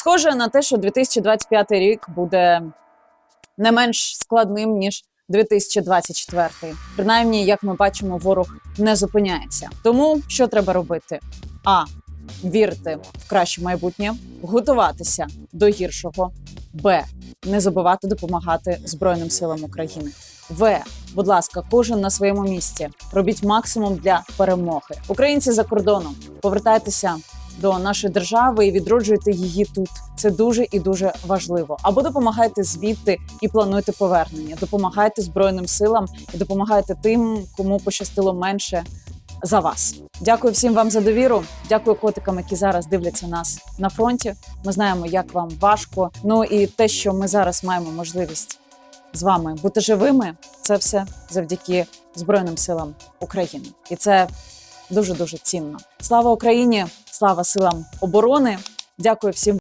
Схоже на те, що 2025 рік буде не менш складним ніж 2024. Принаймні, як ми бачимо, ворог не зупиняється. Тому що треба робити? А. Вірити в краще майбутнє, готуватися до гіршого. Б. Не забувати допомагати Збройним силам України. В. Будь ласка, кожен на своєму місці. Робіть максимум для перемоги. Українці за кордоном. Повертайтеся до нашої держави і відроджуйте її тут. Це дуже і дуже важливо. Або допомагайте звідти і плануйте повернення. Допомагайте збройним силам і допомагайте тим, кому пощастило менше за вас. Дякую всім вам за довіру. Дякую котикам, які зараз дивляться нас на фронті. Ми знаємо, як вам важко. Ну і те, що ми зараз маємо можливість з вами бути живими, це все завдяки Збройним силам України, і це дуже дуже цінно. Слава Україні! Слава силам оборони! Дякую всім.